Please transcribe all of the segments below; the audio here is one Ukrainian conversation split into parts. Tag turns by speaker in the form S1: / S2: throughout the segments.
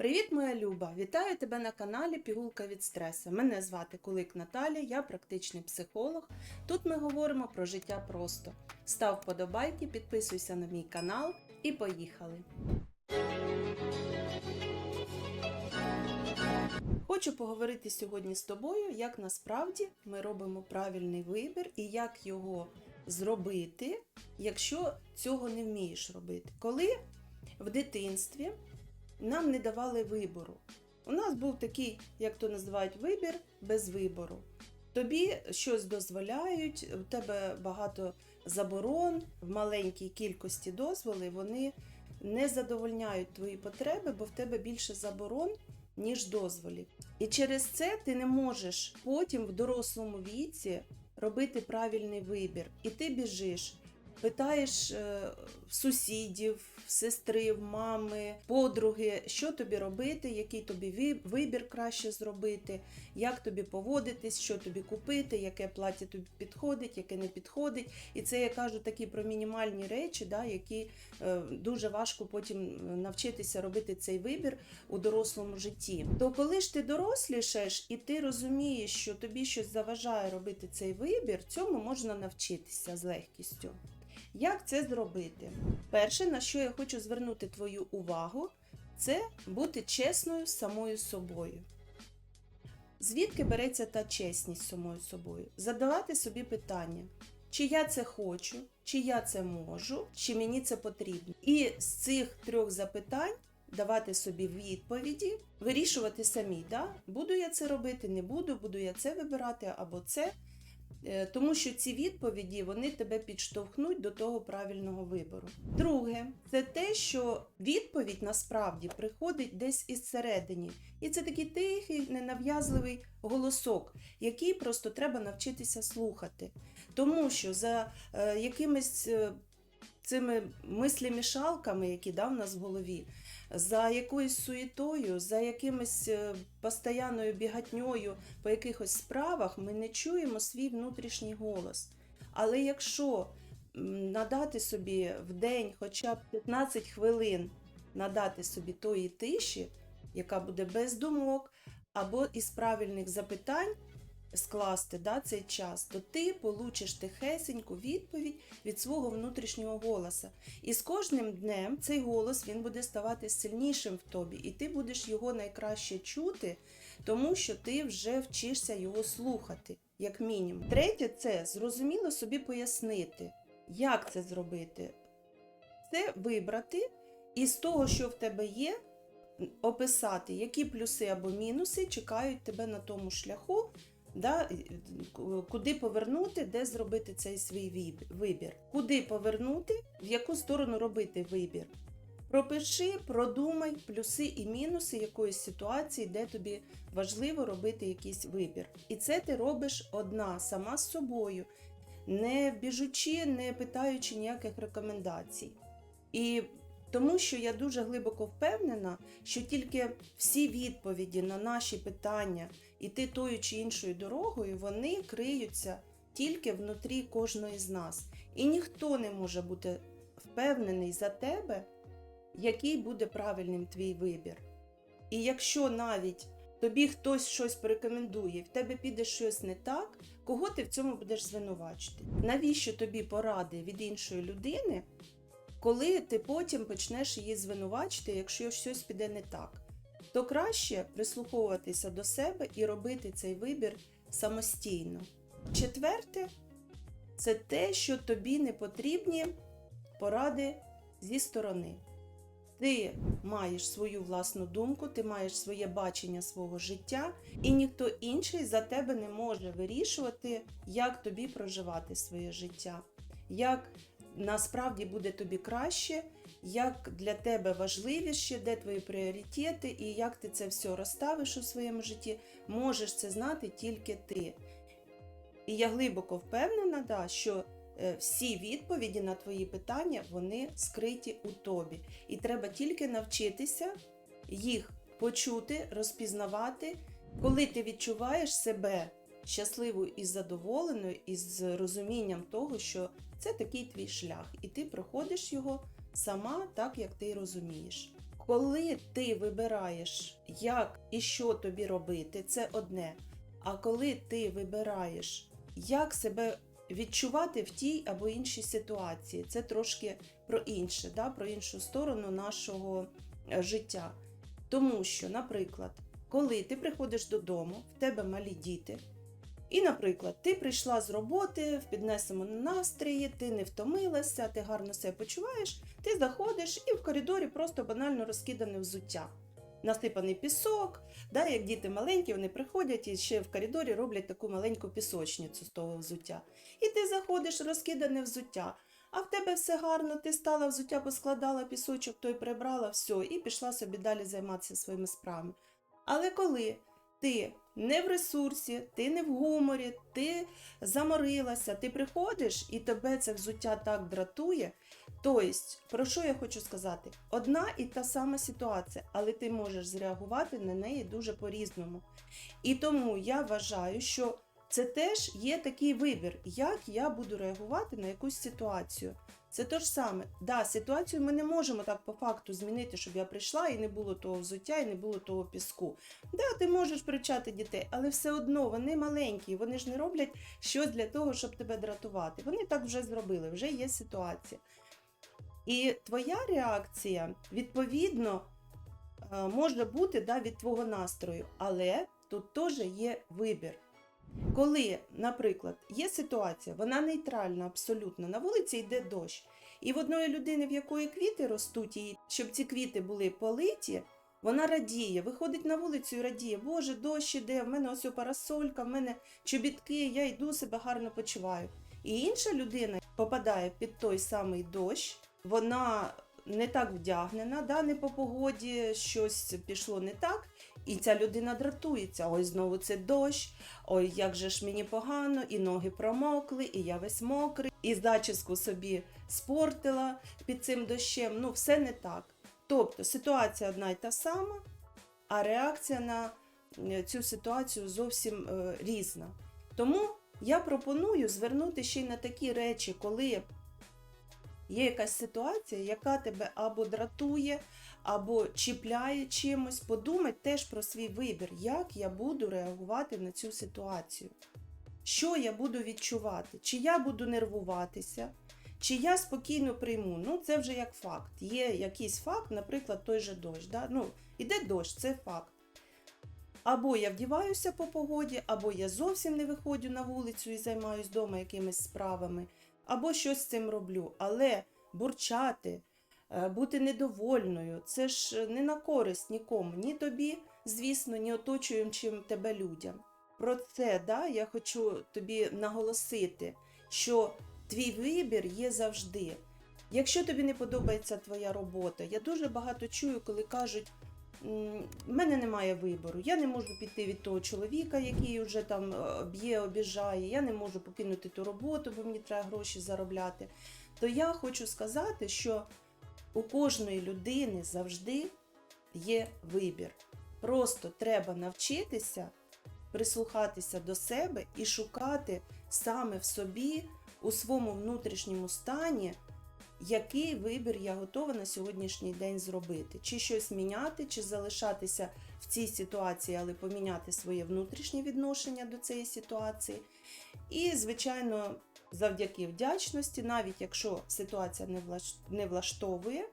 S1: Привіт, моя Люба! Вітаю тебе на каналі Пігулка від стресу. Мене звати Кулик Наталя, я практичний психолог. Тут ми говоримо про життя просто. Став вподобайки, підписуйся на мій канал і поїхали! Хочу поговорити сьогодні з тобою, як насправді ми робимо правильний вибір і як його зробити, якщо цього не вмієш робити. Коли в дитинстві нам не давали вибору. У нас був такий, як то називають, вибір без вибору. Тобі щось дозволяють, у тебе багато заборон, в маленькій кількості дозволи, вони не задовольняють твої потреби, бо в тебе більше заборон, ніж дозволів. І через це ти не можеш потім в дорослому віці робити правильний вибір. І ти біжиш питаєш е, сусідів, сестри, мами, подруги, що тобі робити, який тобі вибір краще зробити, як тобі поводитись, що тобі купити, яке плаття тобі підходить, яке не підходить. І це я кажу такі про мінімальні речі, да, які е, дуже важко потім е, навчитися робити цей вибір у дорослому житті. То коли ж ти дорослішаєш і ти розумієш, що тобі щось заважає робити цей вибір, цьому можна навчитися з легкістю. Як це зробити? Перше, на що я хочу звернути твою увагу, це бути чесною з самою собою. Звідки береться та чесність самою собою? Задавати собі питання, чи я це хочу, чи я це можу, чи мені це потрібно. І з цих трьох запитань давати собі відповіді, вирішувати самі, да? буду я це робити, не буду, буду я це вибирати або це. Е, Тому що ці відповіді вони тебе підштовхнуть до того правильного вибору. Друге, це те, що відповідь насправді приходить десь із середині. І це такий тихий, ненав'язливий голосок, який просто треба навчитися слухати. Тому що за е, якимись е, цими мислімішалками, які да, в нас в голові, за якоюсь суєтою, за якимось е, постоянною бігатньою по якихось справах ми не чуємо свій внутрішній голос. Але якщо надати собі в день хоча б 15 хвилин надати собі тої тиші, яка буде без думок, або із правильних запитань скласти да, цей час, то ти получиш тихесеньку відповідь від свого внутрішнього голоса. І з кожним днем цей голос він буде ставати сильнішим в тобі, і ти будеш його найкраще чути, тому що ти вже вчишся його слухати, як мінімум. Третє, це зрозуміло собі пояснити, як це зробити. Це вибрати і з того, що в тебе є, описати, які плюси або мінуси чекають тебе на тому шляху, да, куди повернути, де зробити цей свій вибір. Куди повернути, в яку сторону робити вибір. Пропиши, продумай плюси і мінуси якоїсь ситуації, де тобі важливо робити якийсь вибір. І це ти робиш одна, сама з собою, не біжучи, не питаючи ніяких рекомендацій. І тому що я дуже глибоко впевнена, що тільки всі відповіді на наші питання іти тою чи іншою дорогою, вони криються тільки внутрі кожної з нас. І ніхто не може бути впевнений за тебе, який буде правильним твій вибір. І якщо навіть тобі хтось щось порекомендує, в тебе піде щось не так, кого ти в цьому будеш звинувачити? Навіщо тобі поради від іншої людини, коли ти потім почнеш її звинувачити, якщо щось піде не так? То краще прислуховуватися до себе і робити цей вибір самостійно. Четверте, це те, що тобі не потрібні поради зі сторони. Ти маєш свою власну думку, ти маєш своє бачення свого життя, і ніхто інший за тебе не може вирішувати, як тобі проживати своє життя, як насправді буде тобі краще, як для тебе важливіше, де твої пріоритети, і як ти це все розставиш у своєму житті, можеш це знати тільки ти. І я глибоко впевнена, да, що е, всі відповіді на твої питання вони скриті у тобі. І треба тільки навчитися їх почути, розпізнавати, коли ти відчуваєш себе щасливою і задоволеною, і з розумінням того, що це такий твій шлях, і ти проходиш його сама так, як ти розумієш. коли ти вибираєш, як і що тобі робити, це одне. А коли ти вибираєш, як себе відчувати в тій або іншій ситуації, це трошки про інше, да? про іншу сторону нашого е, життя. Тому що, наприклад, коли ти приходиш додому, в тебе малі діти, і, наприклад, ти прийшла з роботи в піднесеному настрої, ти не втомилася, ти гарно себе почуваєш, ти заходиш і в коридорі просто банально розкидане взуття. Насипаний пісок, да, як діти маленькі, вони приходять і ще в коридорі роблять таку маленьку пісочницю з того взуття. І ти заходиш, розкидане взуття. А в тебе все гарно, ти стала взуття, поскладала пісочок, той прибрала, все, і пішла собі далі займатися своїми справами. Але коли ти не в ресурсі, ти не в гуморі, ти заморилася, ти приходиш і тебе це взуття так дратує. Тобто, про що я хочу сказати? Одна і та сама ситуація, але ти можеш зреагувати на неї дуже по-різному. І тому я вважаю, що це теж є такий вибір, як я буду реагувати на якусь ситуацію. Це те ж саме. Да, ситуацію ми не можемо так по факту змінити, щоб я прийшла і не було того взуття, і не було того піску. Да, ти можеш привчати дітей, але все одно вони маленькі, вони ж не роблять щось для того, щоб тебе дратувати. Вони так вже зробили, вже є ситуація. І твоя реакція, відповідно, е, може бути да, від твого настрою, але тут теж є вибір. Коли, наприклад, є ситуація, вона нейтральна абсолютно, на вулиці йде дощ, і в одної людини, в якої квіти ростуть, і щоб ці квіти були политі, вона радіє, виходить на вулицю і радіє, Боже, дощ іде, в мене ось парасолька, в мене чобітки, я йду себе гарно почуваю. І інша людина попадає під той самий дощ, вона не так вдягнена, да, не по погоді щось пішло не так. І ця людина дратується. Ой, знову це дощ, ой, як же ж мені погано, і ноги промокли, і я весь мокрий, і зачіску собі спортила під цим дощем. Ну, все не так. Тобто ситуація одна й та сама, а реакція на е, цю ситуацію зовсім е, різна. Тому я пропоную звернути ще й на такі речі, коли є якась ситуація, яка тебе або дратує, або чіпляє чимось, подумай теж про свій вибір, як я буду реагувати на цю ситуацію. Що я буду відчувати? Чи я буду нервуватися, чи я спокійно прийму. Ну, це вже як факт. Є якийсь факт, наприклад, той же дощ. Да? Ну, іде дощ, це факт. Або я вдіваюся по погоді, або я зовсім не виходжу на вулицю і займаюся вдома якимись справами, або щось з цим роблю. Але бурчати, е, бути недовольною це ж не на користь нікому, ні тобі, звісно, ні оточуючим тебе людям. Про це да, я хочу тобі наголосити, що твій вибір є завжди. Якщо тобі не подобається твоя робота, я дуже багато чую, коли кажуть, «М, в мене немає вибору, я не можу піти від того чоловіка, який вже там е, б'є, обіжає, я не можу покинути ту роботу, бо мені треба гроші заробляти. То я хочу сказати, що у кожної людини завжди є вибір. Просто треба навчитися прислухатися до себе і шукати саме в собі, у своєму внутрішньому стані, який вибір я готова на сьогоднішній день зробити. Чи щось міняти, чи залишатися в цій ситуації, але поміняти своє внутрішнє відношення до цієї ситуації. І, звичайно, завдяки вдячності, навіть якщо ситуація не влаштовує,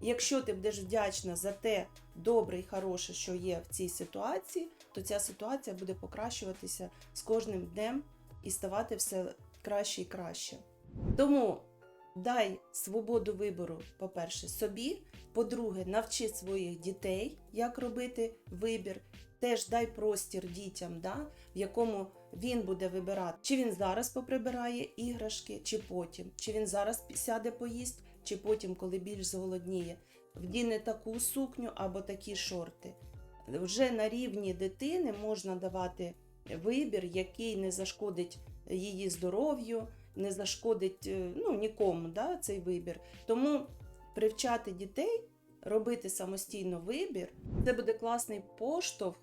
S1: якщо ти будеш вдячна за те добре і хороше, що є в цій ситуації, то ця ситуація буде покращуватися з кожним днем і ставати все краще і краще. Тому дай свободу вибору, по-перше, собі, по-друге, навчи своїх дітей, як робити вибір. Теж дай простір дітям, да, в якому він буде вибирати, чи він зараз поприбирає іграшки, чи потім, чи він зараз сяде поїсть, чи потім, коли більш зголодніє, вдіне таку сукню або такі шорти. Вже на рівні дитини можна давати вибір, який не зашкодить її здоров'ю, не зашкодить е, ну, нікому да, цей вибір. Тому привчати дітей робити самостійно вибір це буде класний поштовх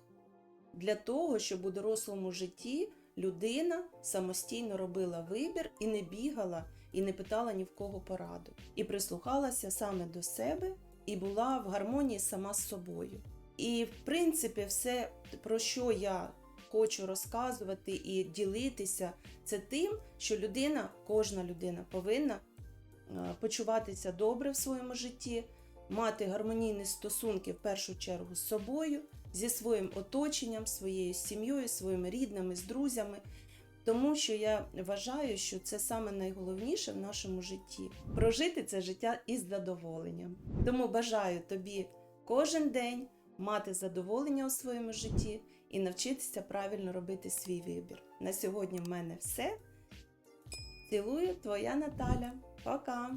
S1: для того, щоб у дорослому житті людина самостійно робила вибір і не бігала, і не питала ні в кого пораду, і прислухалася саме до себе і була в гармонії сама з собою. І, в принципі, все, про що я хочу розказувати і ділитися, це тим, що людина, кожна людина повинна е, почуватися добре в своєму житті, мати гармонійні стосунки в першу чергу з собою, зі своїм оточенням, своєю сім'єю, своїми рідними, з друзями. Тому що я вважаю, що це саме найголовніше в нашому житті прожити це життя із задоволенням. Тому бажаю тобі кожен день мати задоволення у своєму житті і навчитися правильно робити свій вибір. На сьогодні в мене все. Цілую, твоя Наталя. Пока!